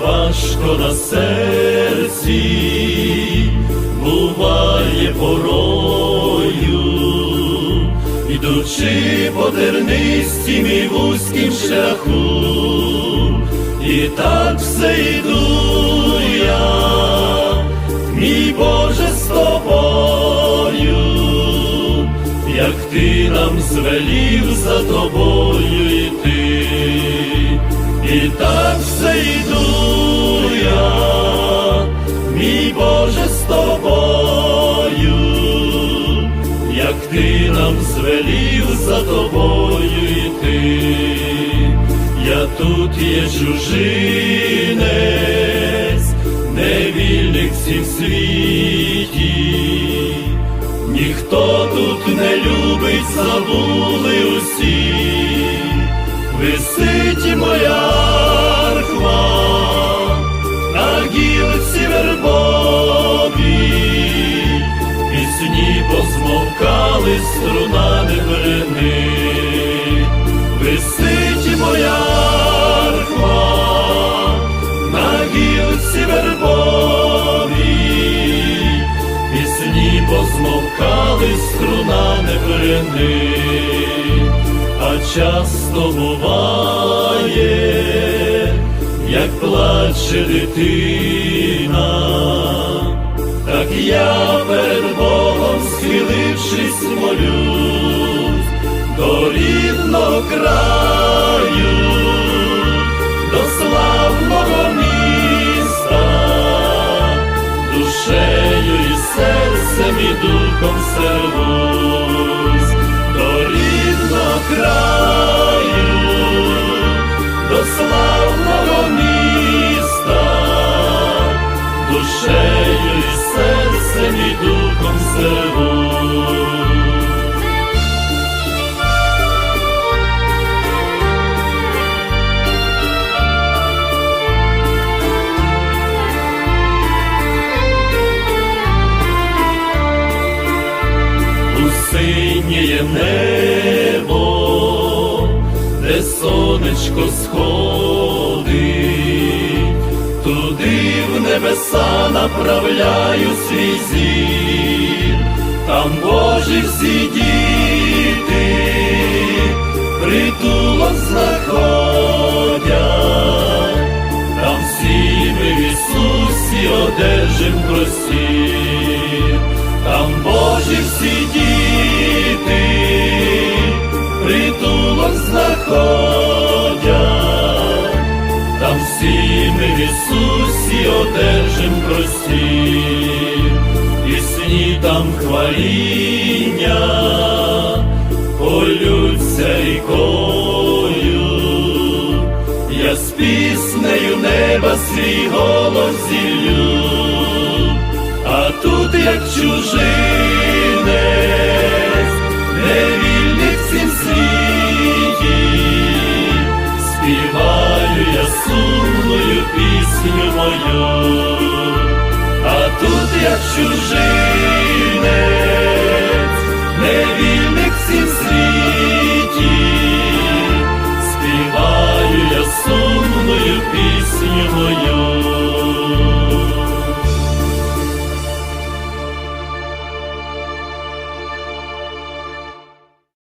важко на серці, буває порою, ідучи по тернистім і вузьким шляху, і так все йду я, мій Боже з тобою, як ти нам звелів за тобою йти, і так все йду я, мій Боже з тобою, як ти нам звелів за тобою йти, я тут є чужинець, невільник в цім світі. Ніхто тут не любить, забули струна не брени, висить моя архва на гілці вербові пісні позмовкали, струна не брени, а часто буває, як плаче дитина, так я перед схилившись молюсь до рідного краю, до славного міста душею і серцем і духом сервусь до рідного краю, до славного міста, душею і серцем і духом сервусь. Небо, де сонечко сходить, туди в небеса направляю свій зір, там Божі всі діти, притулок знаходять, там всі ми в Ісусі одержим простір, всі ми в Ісусі одержим простір, пісні там хваління, полються рікою, я з піснею неба свій голос зіллю, а тут як чужинець, чужих.